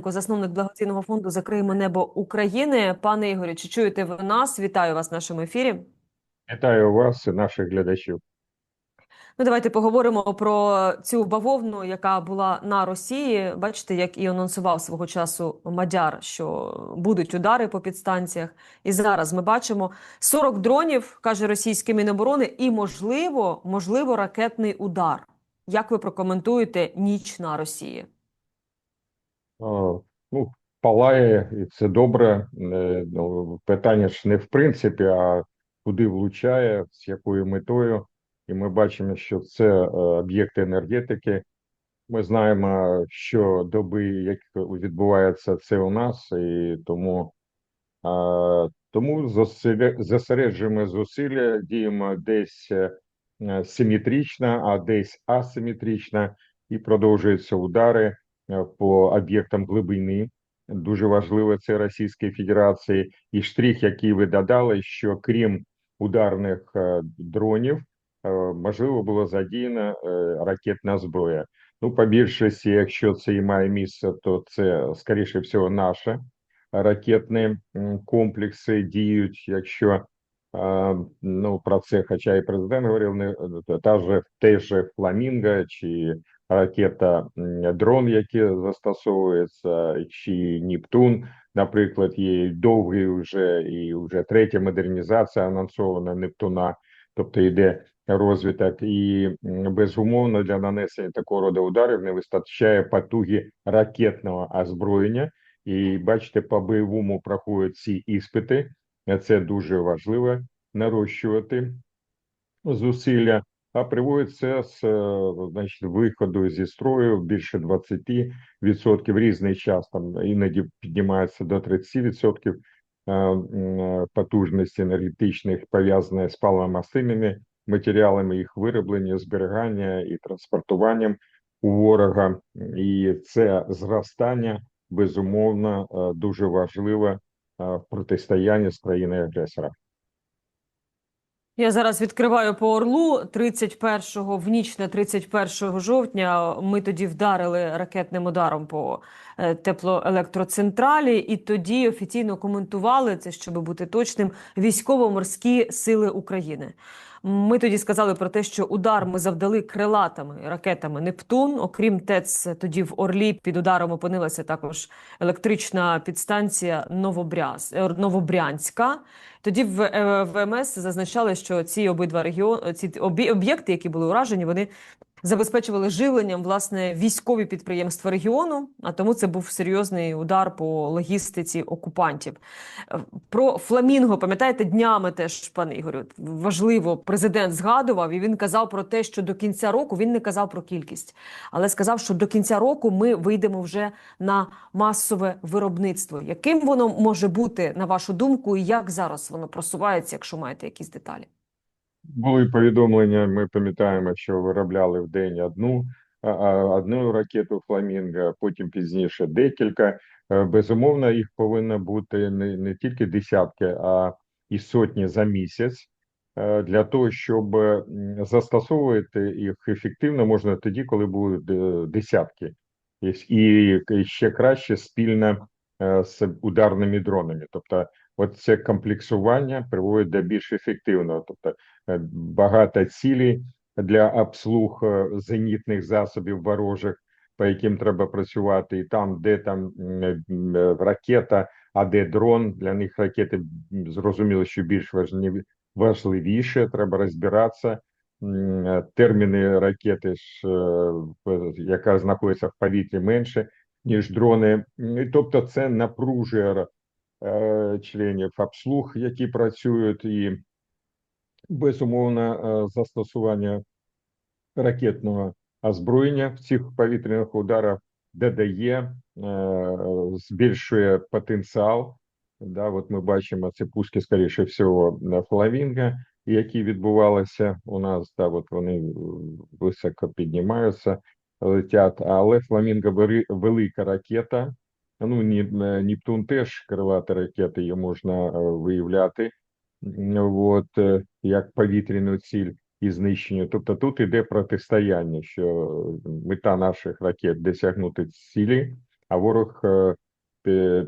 Романенко, засновник благодійного фонду Закриємо небо України. Пане Ігорю, чи чуєте ви нас? Вітаю вас в нашому ефірі. Вітаю вас і наших глядачів. Ну, давайте поговоримо про цю бавовну, яка була на Росії. Бачите, як і анонсував свого часу Мадяр, що будуть удари по підстанціях. І зараз ми бачимо 40 дронів, каже російське Міноборони, і можливо, можливо, ракетний удар. Як ви прокоментуєте ніч на Росії? Ну, палає, і це добре. Е, ну, Питання ж не в принципі, а куди влучає, з якою метою. І ми бачимо, що це е, об'єкти енергетики. Ми знаємо, що доби, як відбувається це у нас, і тому, тому зосереджуємо зусилля, діємо десь е, симетрично, а десь асиметрично, і продовжуються удари по об'єктам глибини. Дуже важливо це Російської Федерації. І штрих, який ви додали, що крім ударних е, дронів, е, можливо було задіяно е, ракетна зброя. Ну, по більшості, якщо це і має місце, то це скоріше всього наші ракетні комплекси діють. Якщо ну про це, хоча і президент говорив, не та же те же фламінго чи ракета дрон, які застосовується, чи Нептун, наприклад, є довгий вже і вже третя модернізація анонсована Нептуна, тобто йде розвиток, і безумовно для нанесення такого роду ударів не вистачає потуги ракетного озброєння. І бачите, по бойовому проходять ці іспити. Це дуже важливо нарощувати зусилля, а приводить це з е, значить, виходу зі строю більше 20%, різний час там іноді піднімається до 30% е, потужності енергетичних пов'язаних з паливомастильними матеріалами, їх вироблення, зберігання і транспортуванням у ворога, і це зростання безумовно е, дуже важливе е, в протистоянні з країною агресора. Я зараз відкриваю по Орлу 31-го, в ніч на 31 жовтня ми тоді вдарили ракетним ударом по е, теплоелектроцентралі, і тоді офіційно коментували це, щоб бути точним, військово-морські сили України. Ми тоді сказали про те, що удар ми завдали крилатами ракетами Нептун. Окрім ТЕЦ, тоді в Орлі під ударом опинилася також електрична підстанція Новобряз, е, Новобрянська. Тоді в е, ВМС зазначали, що ці обидва регіони, ці об'єкти, які були уражені, вони забезпечували живленням власне військові підприємства регіону. А тому це був серйозний удар по логістиці окупантів. Е, Про фламінго, пам'ятаєте, днями теж, пане Ігорю, важливо, президент згадував, і він казав про те, що до кінця року він не казав про кількість, але сказав, що до кінця року ми вийдемо вже на масове виробництво. Яким воно може бути, на вашу думку, і як зараз воно просувається, якщо маєте якісь деталі? Були повідомлення. Ми пам'ятаємо, що виробляли в день одну одну ракету Фламінго, потім пізніше декілька. Е, Безумовно, їх повинно бути не, не тільки десятки, а і сотні за місяць. Е, Для того, щоб застосовувати їх ефективно, можна тоді, коли будуть е, десятки, і, ще краще спільно з ударними дронами. Тобто, от це комплексування приводить до більш ефективного. Тобто, е, багато цілей для обслуг е, зенітних засобів ворожих, по яким треба працювати, і там, де там е, ракета, а де дрон, для них ракети зрозуміло, що більш важливі, важливіше, треба розбиратися. Терміни ракети ж, яка знаходиться в повітрі менше, ніж дрони. Тобто, це напружує членів обслуг, які працюють, і безумовно е, застосування ракетного озброєння в цих повітряних ударах додає, е, збільшує потенціал. Да, от ми бачимо це пуски, скоріше всього, на Флавінга, які відбувалися у нас. Да, от вони е, високо піднімаються, летять. Але Фламінго велика ракета. Ну, е, Нептун теж крилата ракети, її можна е, виявляти. От е, як повітряну ціль і знищення. Тобто тут іде протистояння, що мета наших ракет досягнути цілі, а ворог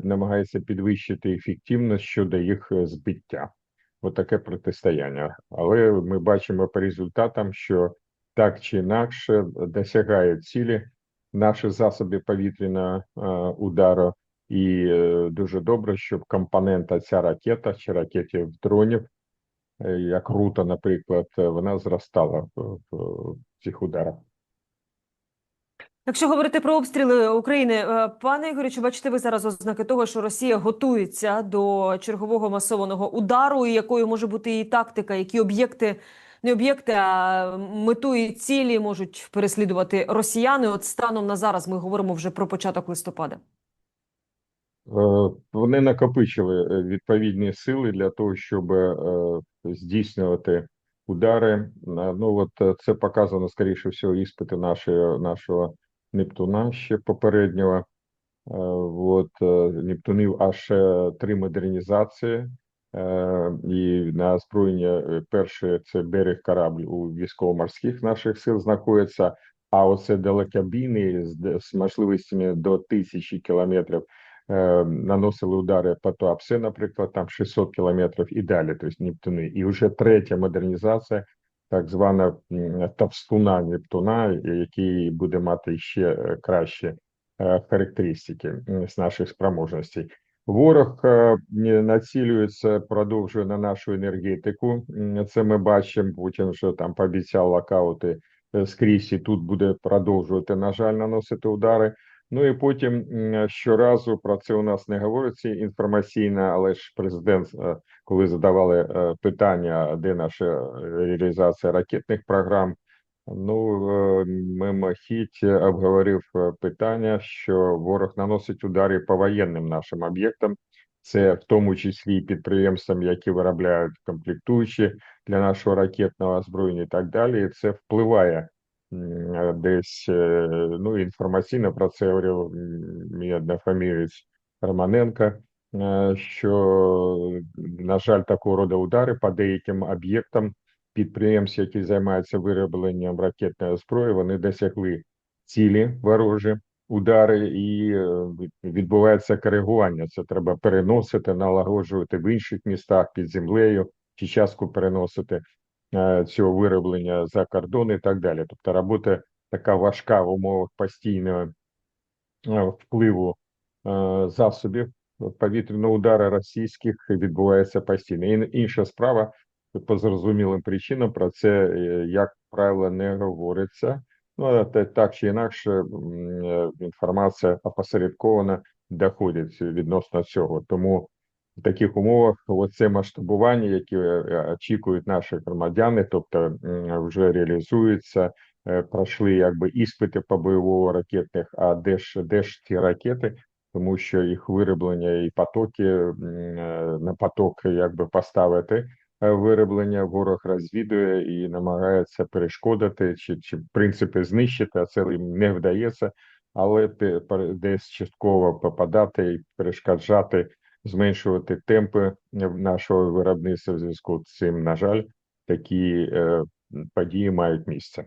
намагається підвищити ефективність щодо їх збиття. Отаке протистояння. Але ми бачимо по результатам, що так чи інакше досягають цілі наші засоби повітряного е, удару. І е, дуже добре, щоб компонента ця ракета чи ракетів дронів, е, як рута, наприклад, вона зростала в, цих ударах. Якщо говорити про обстріли України, пане Ігорю, чи бачите ви зараз ознаки того, що Росія готується до чергового масованого удару, і якою може бути її тактика, які об'єкти, не об'єкти, а мету і цілі можуть переслідувати росіяни? От станом на зараз ми говоримо вже про початок листопада. Е, Вони накопичили е, відповідні сили для того, щоб е, здійснювати удари. Ну от це показано, скоріше всього, іспити нашого, нашого Нептуна ще попереднього. От Нептунів аж три модернізації. Е, І на озброєння е, перше це берег корабль у військово-морських наших сил знаходиться. А оце далекобійні з, можливостями до тисячі кілометрів е, наносили удари по Туапсе, наприклад, там 600 кілометрів і далі, тобто Нептуни. І вже третя модернізація, так звана м, Товстуна Нептуна, який буде мати ще кращі характеристики з наших спроможностей. Ворог е, націлюється, продовжує на нашу енергетику. Це ми бачимо. Путін вже там пообіцяв локаути е, скрізь і тут буде продовжувати, на жаль, наносити удари. Ну і потім щоразу про це у нас не говориться інформаційно, але ж президент, е, коли задавали питання, де наша реалізація ракетних програм, ну е, мимохідь обговорив е, питання, що ворог наносить удари по воєнним нашим об'єктам. Це в тому числі і підприємствам, які виробляють комплектуючі для нашого ракетного озброєння і так далі. І це впливає е, десь е, ну інформаційно про це говорив мій однофамілець Романенко, е, що на жаль, такого роду удари по деяким об'єктам підприємств, які займаються виробленням ракетної зброї, вони досягли цілі ворожі удари, і е, відбувається коригування. Це треба переносити, налагоджувати в інших містах під землею, чи частку переносити е, цього вироблення за кордон і так далі. Тобто робота така важка в умовах постійного е, впливу засобів повітряного удару російських відбувається постійно. Інша справа по зрозумілим причинам про це, е, як правило, не говориться. Ну, але так чи інакше, е, інформація опосередкована доходить відносно цього. Тому в таких умовах оце масштабування, які е, очікують наші громадяни, тобто вже реалізуються, пройшли якби іспити по бойового ракетних, а де ж де ж ці ракети? Тому що їх вироблення і потоки на поток якби поставити вироблення ворог розвідує і намагається перешкодити чи, чи в принципі знищити, а це їм не вдається, але десь частково попадати і перешкоджати, зменшувати темпи е, нашого виробництва в зв'язку з цим. На жаль, такі е, події мають місце.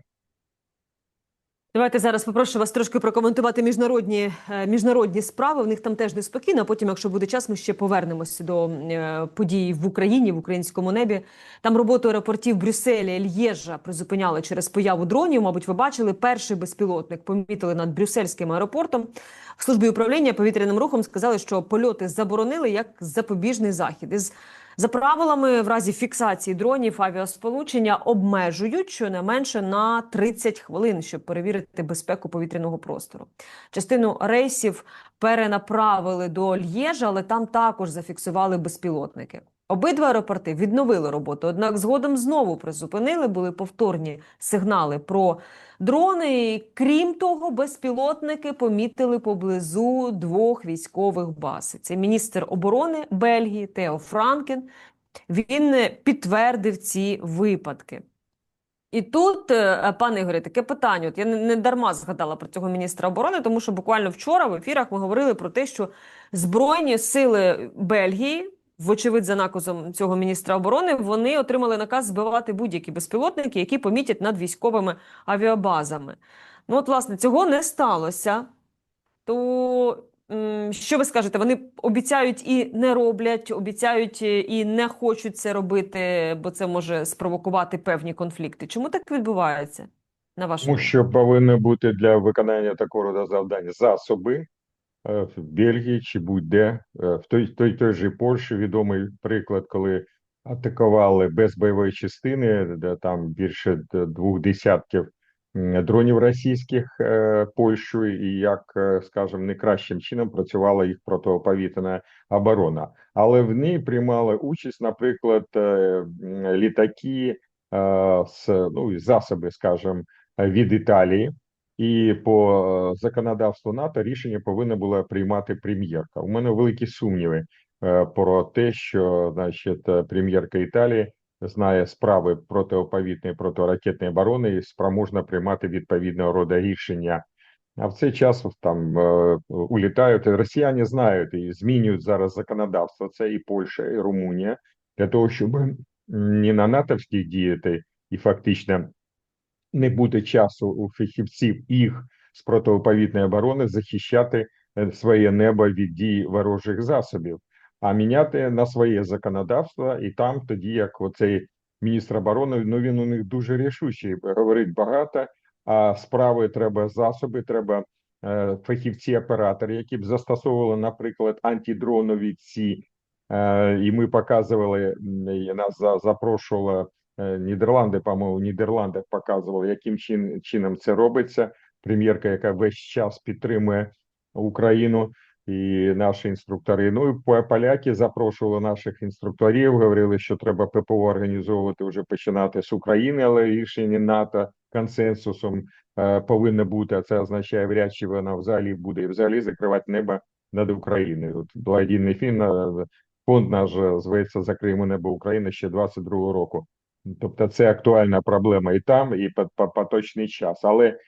Давайте зараз попрошу вас трошки прокоментувати міжнародні, е, міжнародні справи. В них там теж неспокійно. Потім, якщо буде час, ми ще повернемося до е, подій в Україні, в українському небі. Там роботу аеропортів Брюсселя, Льєжа призупиняли через появу дронів. Мабуть, ви бачили, перший безпілотник помітили над брюссельським аеропортом. В службі управління повітряним рухом сказали, що польоти заборонили як запобіжний захід. Із за правилами, в разі фіксації дронів авіасполучення обмежують щонайменше на 30 хвилин, щоб перевірити безпеку повітряного простору. Частину рейсів перенаправили до Л'єжа, але там також зафіксували безпілотники. Обидва аеропорти відновили роботу, однак згодом знову призупинили. Були повторні сигнали про дрони. І, крім того, безпілотники помітили поблизу двох військових баз. Це міністр оборони Бельгії Тео Франкен. Він е, підтвердив ці випадки. І тут, е, пане Ігорі, таке питання. От я не, не дарма згадала про цього міністра оборони, тому що буквально вчора в ефірах ми говорили про те, що Збройні сили Бельгії, вочевидь, за наказом цього міністра оборони, вони отримали наказ збивати будь-які безпілотники, які помітять над військовими авіабазами. Ну, от, власне, цього не сталося. то що ви скажете? Вони обіцяють і не роблять, обіцяють е, і не хочуть це робити, бо це може спровокувати певні конфлікти. Чому так відбувається? На вашу Тому що повинні бути для виконання такого роду завдань засоби в Бельгії чи будь-де. Е, В той, той, той же Польщі відомий приклад, коли атакували без бойової частини, де там більше двох десятків дронів російських е, Польщу, і як, е, скажімо, не кращим чином працювала їх протиповітряна оборона. Але в ній приймали участь, наприклад, е, літаки е, з ну, засоби, скажімо, від Італії. І по е, законодавству НАТО рішення повинна була приймати прем'єрка. У мене великі сумніви е, про те, що значить е, прем'єрка Італії знає справи протиповітної протиракетної оборони і спроможна приймати відповідного роду рішення. А в цей час там улітають. Росіяни знають і змінюють зараз законодавство. Це і Польща, і Румунія для того, щоб не на натовських діяти і фактично не буде часу у фахівців їх з протиповітної оборони захищати е, своє небо від дій ворожих засобів, а міняти на своє законодавство, і там тоді, як оцей міністр оборони, ну він у них дуже рішучий, говорить багато. А справи треба засоби, треба е, фахівці-оператори, які б застосовували, наприклад, антидронові ці. Е, і ми показували, нас за- запрошувала Нідерланди, по-моєму, в Нідерландах показували, яким чин, чином це робиться. Прем'єрка, яка весь час підтримує Україну і наші інструктори. Ну і поляки запрошували наших інструкторів, говорили, що треба ППО організовувати вже починати з України, але рішення НАТО консенсусом е, повинно бути. А це означає, вряд чи вона взагалі буде і взагалі закривати небо над Україною. От благодійний фільм е, фонд наш е, зветься Закриємо небо України ще 22-го року. Тобто це актуальна проблема і там, і по, поточний час. Але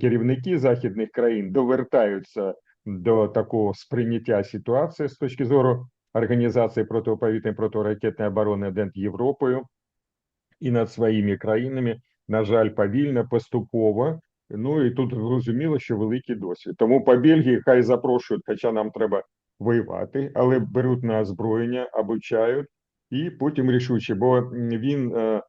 керівники західних країн довертаються до такого сприйняття ситуації з точки зору організації протиповітряної протиракетної оборони над Європою і над своїми країнами. На жаль, повільно, поступово. Ну і тут зрозуміло, що великий досвід. Тому по Бельгії хай запрошують, хоча нам треба воювати, але беруть на озброєння, обучають і потім рішуче. Бо він е,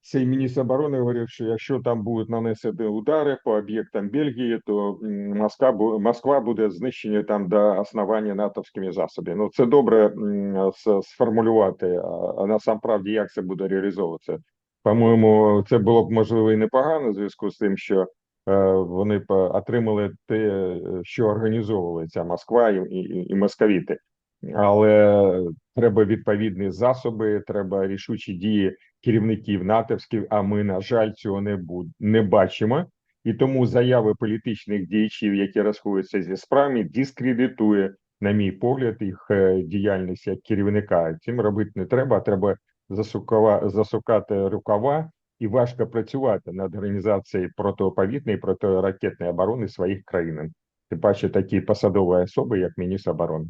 цей міністр оборони говорив, що якщо там будуть нанесені удари по об'єктам Бельгії, то Москва Москва буде знищена там до основання натовськими засобами. Ну це добре сформулювати. А, насамправді як це буде реалізовуватися? По-моєму, це було б можливо і непогано в зв'язку з тим, що е, вони отримали те, е, що організовували ця Москва і, і, і московіти. Але треба відповідні засоби, треба рішучі дії керівників натовських. А ми, на жаль, цього не не бачимо. І тому заяви політичних діячів, які розходяться зі справами, дискредитує, на мій погляд, їх е, діяльність як керівника. Цим робити не треба. Треба засукати рукава і важко працювати над організацією протиповітної протиракетної оборони своїх країн. Тим паче такі посадові особи, як міністр оборони.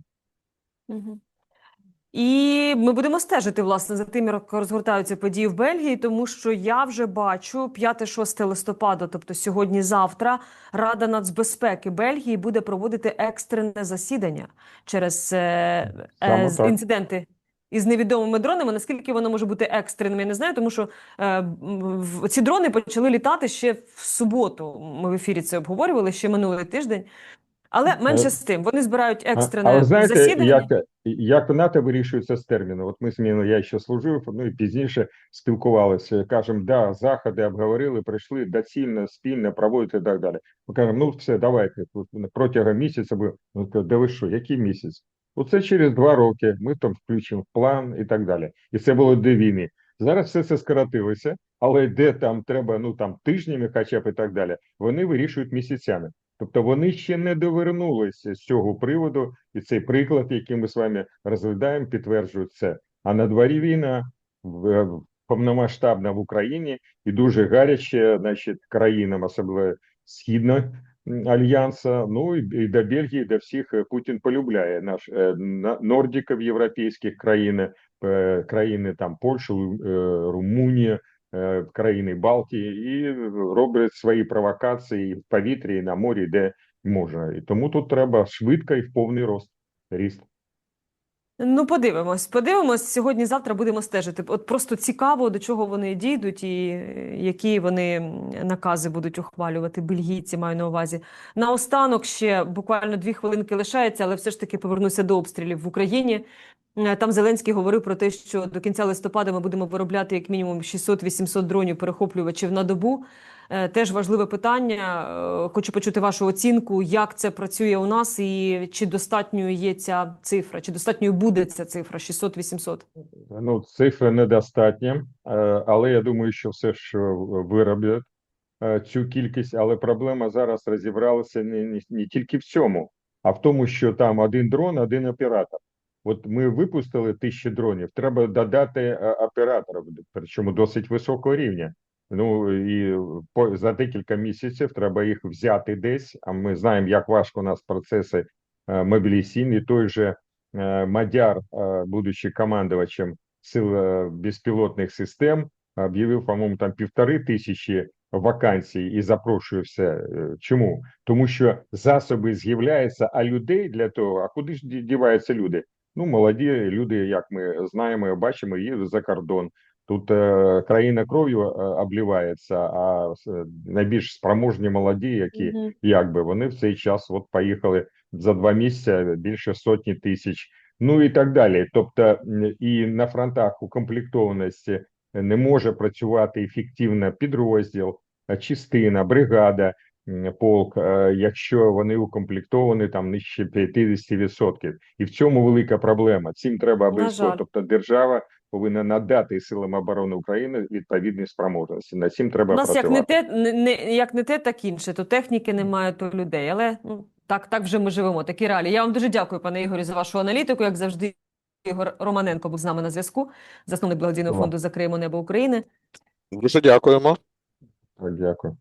І ми будемо стежити, власне, за тим, як розгортаються події в Бельгії, тому що я вже бачу 5-6 листопада, тобто сьогодні-завтра, Рада нацбезпеки Бельгії буде проводити екстрене засідання через е, е, інциденти із невідомими дронами. Наскільки воно може бути екстреним, я не знаю, тому що е, в- ці дрони почали літати ще в суботу. Ми в ефірі це обговорювали ще минулий тиждень. Але менше з тим, вони збирають екстрене але знаєте, засідання. як, як НАТО вирішується з терміну? От ми зміну, я ще служив, ну і пізніше спілкувалися. Кажемо, да, заходи обговорили, прийшли доцільно, спільно проводити і так далі. Ми кажемо, ну все, давайте протягом місяця. Ви ну, то, да ви що, який місяць? Оце через два роки. Ми там включимо в план і так далі. І це було до війни. Зараз все це скоротилося, але де там треба, ну там тижнями, хоча б і так далі, вони вирішують місяцями. Тобто вони ще не довернулися з цього приводу, і цей приклад, який ми з вами розглядаємо, підтверджує це. А на дворі війна в, повномасштабна в Україні і дуже гаряче, значить, країнам, особливо східного м, альянсу. Ну і, до Бельгії, до всіх е, Путін полюбляє наш е, на- нордиків європейських країн, е, країни там е, Румунія, країни Балтії і роблять свої провокації в повітрі, на морі, де може. І тому тут треба швидко і в повний рост ріст. Ну, подивимось, подивимось. Сьогодні-завтра будемо стежити. От просто цікаво, до чого вони дійдуть і е, які вони накази будуть ухвалювати. Бельгійці маю на увазі. Наостанок ще буквально дві хвилинки лишається, але все ж таки повернуся до обстрілів в Україні. Е, Там Зеленський говорив про те, що до кінця листопада ми будемо виробляти як мінімум 600-800 дронів перехоплювачів на добу. Е, Теж важливе питання. Е, Хочу почути вашу оцінку, як це працює у нас, і чи достатньою є ця цифра, чи достатньою буде ця цифра 600-800? Ну, цифри недостатні, е, але я думаю, що все ж вироблять цю кількість. Але проблема зараз розібралася не, не, не тільки в цьому, а в тому, що там один дрон, один оператор. От ми випустили тисячі дронів, треба додати операторів, причому досить високого рівня. Ну і по за декілька місяців треба їх взяти десь. А ми знаємо, як важко у нас процеси е, мобілізаційні. Той же е, Мадяр, е, будучи командувачем сил безпілотних систем, об'явив, по-моєму, там півтори тисячі вакансій і запрошує все. Чому? Тому що засоби з'являються, а людей для того, а куди ж діваються люди? Ну, молоді люди, як ми знаємо, і бачимо, їдуть за кордон. Тут е, країна кров'ю е, обливається, а е, найбільш спроможні молоді, які Мгм. якби вони в цей час от поїхали за два місяці більше сотні тисяч, ну і так далі. Тобто, і на фронтах укомплектованості не може працювати ефективно підрозділ, частина, бригада, полк, якщо вони укомплектовані там нижче 50%. І в цьому велика проблема. Цим треба обов'язково. Тобто, держава повинна надати силам оборони України відповідні спроможності. На цим треба У нас як не те, не, не як не те, так інше. То техніки немає, то людей. Але ну так, так вже ми живемо. Такі реалії. Я вам дуже дякую, пане Ігорю, за вашу аналітику. Як завжди, Ігор Романенко був з нами на зв'язку, засновник благодійного Ага. фонду Закриємо небо України. Дуже дякуємо. Так, Дякую.